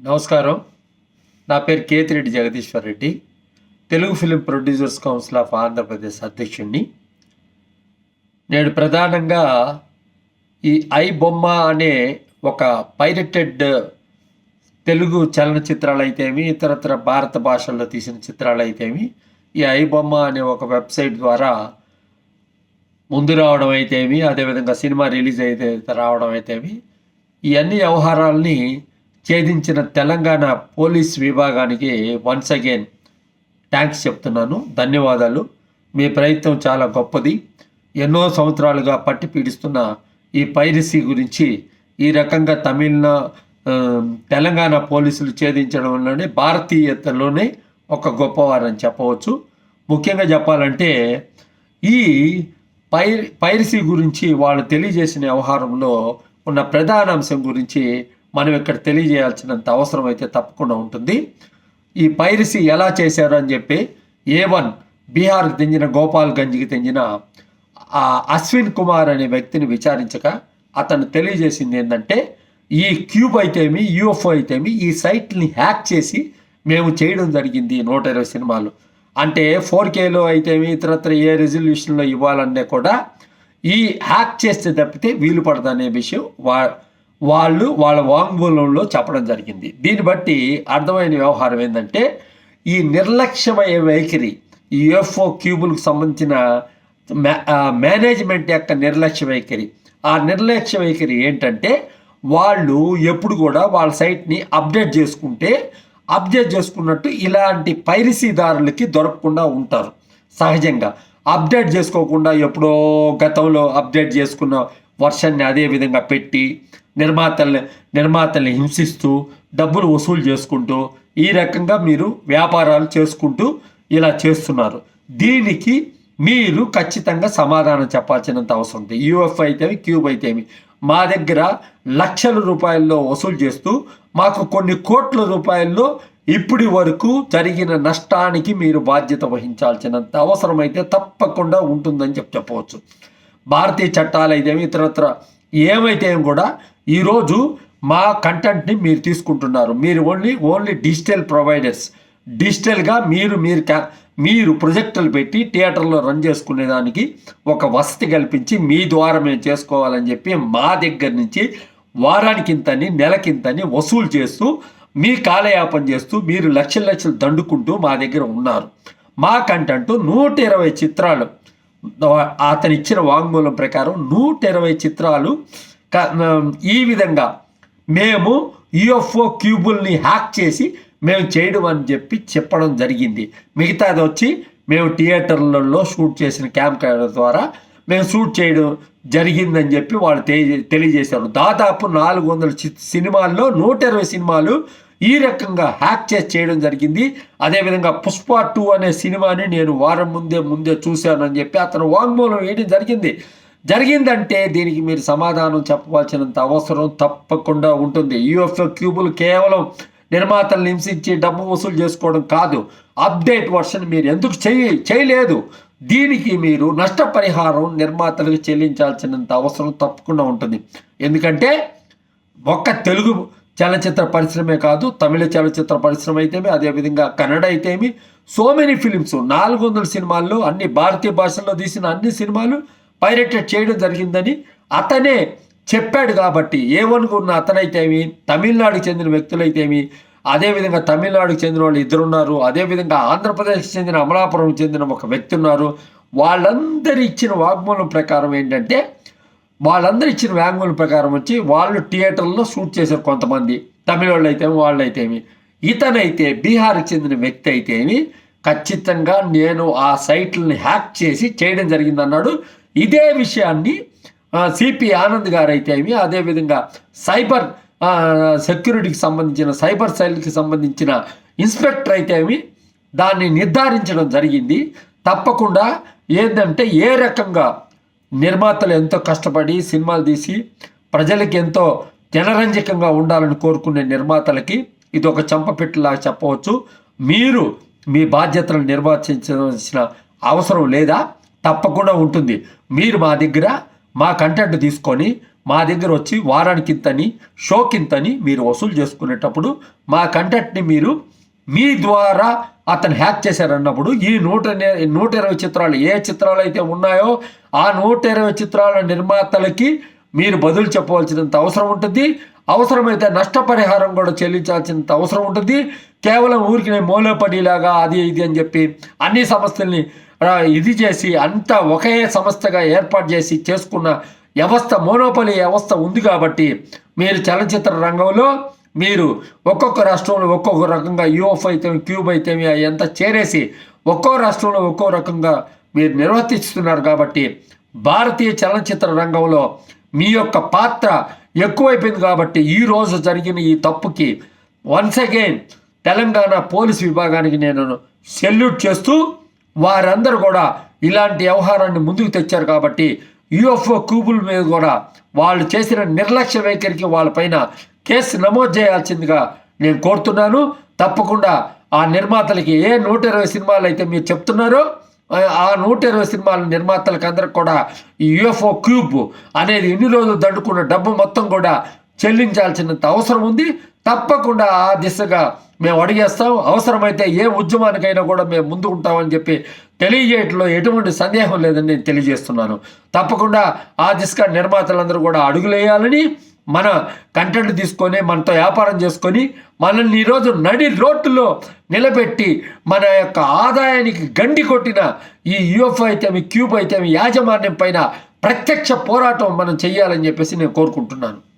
నమస్కారం. నా పేరు Ketireddy Jagadishwar Reddy. Telugu film producers council of Andhra Pradesh అధ్యక్షుడిని నేను ప్రధానంగా ఈ ఐ బొమ్మ అనే ఒక పైరటెడ్ తెలుగు చలనచిత్రాలు అయితేమి ఇతరత్ర భారత భాషల్లో తీసిన చిత్రాలు అయితేమి ఈ ఐ బొమ్మ అనే ఒక వెబ్సైట్ ద్వారా ముందు రావడం అయితేమి అదేవిధంగా సినిమా రిలీజ్ అయితే రావడం అయితేమి ఈ అన్ని వ్యవహారాలని ఛేదించిన తెలంగాణ పోలీస్ విభాగానికి వన్స్ అగైన్ థ్యాంక్స్ చెప్తున్నాను. ధన్యవాదాలు. మీ ప్రయత్నం చాలా గొప్పది. ఎన్నో సంవత్సరాలుగా పట్టి పీడిస్తున్న ఈ పైరసీ గురించి ఈ రకంగా తమిళ తెలంగాణ పోలీసులు ఛేదించడంలోనే భారతీయతలోనే ఒక గొప్పవారని చెప్పవచ్చు. ముఖ్యంగా చెప్పాలంటే ఈ పై పైరసీ గురించి వాళ్ళు తెలియజేసిన వ్యవహారంలో ఉన్న ప్రధాన అంశం గురించి మనం ఇక్కడ తెలియజేయాల్సినంత అవసరం అయితే తప్పకుండా ఉంటుంది. ఈ పైరసీ ఎలా చేశారు అని చెప్పి ఏ వన్ బీహార్కి చెందిన గోపాల్గంజ్కి తెంచిన ఆ అశ్విన్ కుమార్ అనే వ్యక్తిని విచారించక అతను తెలియజేసింది ఏంటంటే ఈ క్యూబ్ అయితేమి యూఎఫ్ఓ అయితేమి ఈ సైట్ని హ్యాక్ చేసి మేము చేయడం జరిగింది నూట ఇరవై సినిమాలు. అంటే ఫోర్ కేలో అయితేమి ఇతరత్ర ఏ రెజల్యూషన్లో ఇవ్వాలన్నా కూడా ఈ హ్యాక్ చేస్తే తప్పితే వీలు పడదనే విషయం వా వాళ్ళు వాళ్ళ వాంగ్మూలంలో చెప్పడం జరిగింది. దీన్ని బట్టి అర్థమైన వ్యవహారం ఏంటంటే ఈ నిర్లక్ష్యమయ్యే వైఖరి ఈ యుఎఫ్ఓ క్యూబులకు సంబంధించిన మే- మేనేజ్మెంట్ యొక్క నిర్లక్ష్య వైఖరి. ఆ నిర్లక్ష్య వైఖరి ఏంటంటే వాళ్ళు ఎప్పుడు కూడా వాళ్ళ సైట్ని అప్డేట్ చేసుకుంటే అప్డేట్ చేసుకున్నట్టు ఇలాంటి పైరసీదారులకి దొరకకుండా ఉంటారు. సహజంగా అప్డేట్ చేసుకోకుండా ఎప్పుడో గతంలో అప్డేట్ చేసుకున్న వర్షాన్ని అదే విధంగా పెట్టి నిర్మాతల్ని నిర్మాతల్ని హింసిస్తూ డబ్బులు వసూలు చేసుకుంటూ ఈ రకంగా మీరు వ్యాపారాలు చేసుకుంటూ ఇలా చేస్తున్నారు. దీనికి మీరు ఖచ్చితంగా సమాధానం చెప్పాల్సినంత అవసరం ఉంది. యూఎఫ్ అయితేమి క్యూబ్ అయితేమి. మా దగ్గర లక్షల రూపాయల్లో వసూలు చేస్తూ మాకు కొన్ని కోట్ల రూపాయల్లో ఇప్పటి వరకు జరిగిన నష్టానికి మీరు బాధ్యత వహించాల్సినంత అవసరమైతే తప్పకుండా ఉంటుందని చెప్పి చెప్పవచ్చు. భారతీయ చట్టాలు అయితేమి ఇతరత్ర ఏమైతే కూడా ఈరోజు మా కంటెంట్ని మీరు తీసుకుంటున్నారు. మీరు ఓన్లీ ఓన్లీ డిజిటల్ ప్రొవైడర్స్ డిజిటల్గా మీరు మీరు కా- మీరు ప్రొజెక్టులు పెట్టి థియేటర్లో రన్ చేసుకునేదానికి ఒక వసతి కల్పించి మీ ద్వారా మేము చేసుకోవాలని చెప్పి మా దగ్గర నుంచి వారానికి ఇంతని నెలకింతని వసూలు చేస్తూ మీ కాలయాపన చేస్తూ మీరు లక్షల లక్షలు దండుకుంటూ మా దగ్గర ఉన్నారు. మా కంటెంట్ నూట ఇరవై చిత్రాలు. అతనిచ్చిన వాంగ్మూలం ప్రకారం నూట ఇరవై చిత్రాలు ఈ విధంగా మేము యుఎఫ్ఓ క్యూబుల్ని హ్యాక్ చేసి మేము చేయడం అని చెప్పి చెప్పడం జరిగింది. మిగతాది వచ్చి మేము థియేటర్లలో షూట్ చేసిన క్యాంప్ కెమెరా ద్వారా మేము షూట్ చేయడం జరిగిందని చెప్పి వాళ్ళు తెలి- తెలియజేశారు. దాదాపు నాలుగు వందల సినిమాల్లో నూట ఇరవై సినిమాలు ఈ రకంగా హ్యాక్ చేసి చేయడం జరిగింది. అదేవిధంగా పుష్ప టూ అనే సినిమాని నేను వారం ముందే ముందే చూశానని చెప్పి అతను వాంగ్మూలం వేయడం జరిగింది. జరిగిందంటే దీనికి మీరు సమాధానం చెప్పవలసినంత అవసరం తప్పకుండా ఉంటుంది. యూఎఫ్ఓ క్యూబులు కేవలం నిర్మాతలను హింసించి డబ్బు వసూలు చేసుకోవడం కాదు. అప్డేట్ వర్షన్ మీరు ఎందుకు చేయ చేయలేదు? దీనికి మీరు నష్టపరిహారం నిర్మాతలకు చెల్లించాల్సినంత అవసరం తప్పకుండా ఉంటుంది. ఎందుకంటే ఒక్క తెలుగు చలనచిత్ర పరిశ్రమే కాదు తమిళ చలనచిత్ర పరిశ్రమ అయితేమి అదేవిధంగా కన్నడ అయితేమి సో మెనీ ఫిలిమ్స్ నాలుగు వందల సినిమాల్లో అన్ని భారతీయ భాషల్లో తీసిన అన్ని సినిమాలు పైరేటెడ్ చేయడం జరిగిందని అతనే చెప్పాడు కాబట్టి ఏ వనుకున్న అతనైతేమి తమిళనాడుకి చెందిన వ్యక్తులైతేమి అదేవిధంగా తమిళనాడుకి చెందిన వాళ్ళు ఇద్దరున్నారు అదేవిధంగా ఆంధ్రప్రదేశ్కి చెందిన అమలాపురం చెందిన ఒక వ్యక్తి ఉన్నారు వాళ్ళందరి ఇచ్చిన వాగ్మూలం ప్రకారం ఏంటంటే వాళ్ళందరూ ఇచ్చిన వాగ్మూలం ప్రకారం వచ్చి వాళ్ళు థియేటర్లో షూట్ చేశారు కొంతమంది. తమిళ వాళ్ళు అయితేమి వాళ్ళు అయితేమి ఇతనైతే బీహార్కి చెందిన వ్యక్తి అయితేమి ఖచ్చితంగా నేను ఆ సైట్లని హ్యాక్ చేసి చేయడం జరిగిందన్నాడు ఇదే విషయాన్ని సిపి ఆనంద్ గారు అయితేమి అదేవిధంగా సైబర్ సెక్యూరిటీకి సంబంధించిన సైబర్ సెల్కి సంబంధించిన ఇన్స్పెక్టర్ అయితేమి దాన్ని నిర్ధారించడం జరిగింది. తప్పకుండా ఏంటంటే ఏ రకంగా నిర్మాతలు ఎంతో కష్టపడి సినిమాలు తీసి ప్రజలకి ఎంతో జనరంజకంగా ఉండాలని కోరుకునే నిర్మాతలకి ఇది ఒక చంపపెట్టులా చెప్పవచ్చు. మీరు మీ బాధ్యతలను నిర్వర్తించవలసిన అవసరం లేదా? తప్పకుండా ఉంటుంది. మీరు మా దగ్గర మా కంటెంట్ తీసుకొని మా దగ్గర వచ్చి వారానికి ఇంతని షోకింతని మీరు వసూలు చేసుకునేటప్పుడు మా కంటెంట్ని మీరు మీ ద్వారా అతను హ్యాక్ చేశారన్నప్పుడు ఈ నూట నూట ఇరవై చిత్రాలు ఏ చిత్రాలు అయితే ఉన్నాయో ఆ నూట ఇరవై చిత్రాల నిర్మాతలకి మీరు బదులు చెప్పవలసినంత అవసరం ఉంటుంది. అవసరమైతే నష్టపరిహారం కూడా చెల్లించాల్సినంత అవసరం ఉంటుంది. కేవలం ఊరికి నేను మూలపడిలాగా అది ఇది అని చెప్పి అన్ని సమస్యల్ని ఇది చేసి అంతా ఒకే సంస్థగా ఏర్పాటు చేసి చేసుకున్న వ్యవస్థ మోనోపలి వ్యవస్థ ఉంది కాబట్టి మీరు చలనచిత్ర రంగంలో మీరు ఒక్కొక్క రాష్ట్రంలో ఒక్కొక్క రకంగా యూఎఫ్ అయితే క్యూబ్ అయితే అంతా చేరేసి ఒక్కో రాష్ట్రంలో ఒక్కో రకంగా మీరు నిర్వర్తిస్తున్నారు కాబట్టి భారతీయ చలనచిత్ర రంగంలో మీ యొక్క పాత్ర ఎక్కువైపోయింది కాబట్టి ఈ రోజు జరిగిన ఈ తప్పుకి వన్స్ అగైన్ తెలంగాణ పోలీస్ విభాగానికి నేను సెల్యూట్ చేస్తూ వారందరూ కూడా ఇలాంటి వ్యవహారాన్ని ముందుకు తెచ్చారు కాబట్టి యుఎఫ్ఓ క్యూబుల మీద కూడా వాళ్ళు చేసిన నిర్లక్ష్య వైఖరికి వాళ్ళపైన కేసు నమోదు చేయాల్సిందిగా నేను కోరుతున్నాను. తప్పకుండా ఆ నిర్మాతలకి ఏ నూట ఇరవై సినిమాలు అయితే మీరు చెప్తున్నారో ఆ- నూట ఇరవై సినిమాల నిర్మాతలకు అందరికి కూడా ఈ యుఎఫ్ఓ క్యూబ్ అనేది ఇన్ని రోజులు దండుకున్న డబ్బు మొత్తం కూడా చెల్లించాల్సినంత అవసరం ఉంది. తప్పకుండా ఆ దిశగా మేము అడిగేస్తాం. అవసరమైతే ఏ ఉద్యమానికైనా కూడా మేము ముందు ఉంటామని చెప్పి తెలియజేయటంలో ఎటువంటి సందేహం లేదని నేను తెలియజేస్తున్నాను. తప్పకుండా ఆ దిశగా నిర్మాతలందరూ కూడా అడుగులేయాలని మన కంటెంట్ తీసుకొని మనతో వ్యాపారం చేసుకొని మనల్ని ఈరోజు నడి రోడ్డులో నిలబెట్టి మన యొక్క ఆదాయానికి గండి కొట్టిన ఈ యూఎఫ్ అయితే క్యూబ్ అయితే యాజమాన్యం పైన ప్రత్యక్ష పోరాటం మనం చేయాలని చెప్పేసి నేను కోరుకుంటున్నాను.